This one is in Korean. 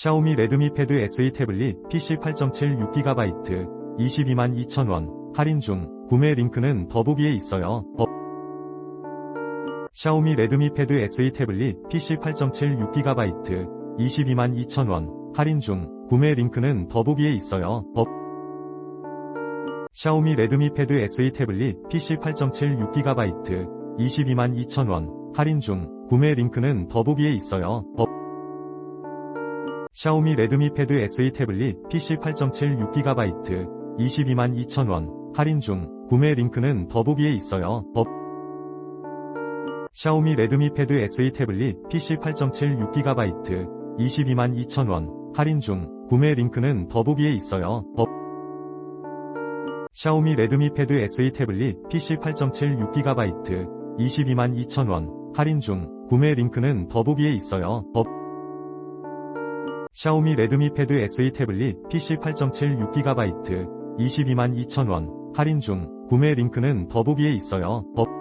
샤오미 레드미 패드 SE 태블릿 PC 8.7 6GB 22만 2천원 할인 중 구매 링크는 더보기에 있어요. 더- 샤오미 레드미 패드 SE 태블릿 PC 8.7 6GB 22만 2천원 할인 중 구매 링크는 더보기에 있어요. 더- 샤오미 레드미 패드 SE 태블릿 PC 8.7 6GB 22만 2천원 할인 중 구매 링크는 더보기에 있어요. 더- 샤오미 레드미 패드 SE 태블릿 PC 8.7 6GB 22만 2천원 할인 중 구매 링크는 더보기에 있어요. 더- 샤오미 레드미 패드 SE 태블릿 PC 8.7 6GB 22만 2천원 할인 중 구매 링크는 더보기에 있어요. 더- 샤오미 레드미 패드 SE 태블릿 PC 8.7 6GB 22만 2천원 할인 중 구매 링크는 더보기에 있어요. 더- 샤오미 레드미 패드 SE 태블릿 PC 8.7 6GB 22만 2천원 할인 중 구매 링크는 더보기에 있어요. 더-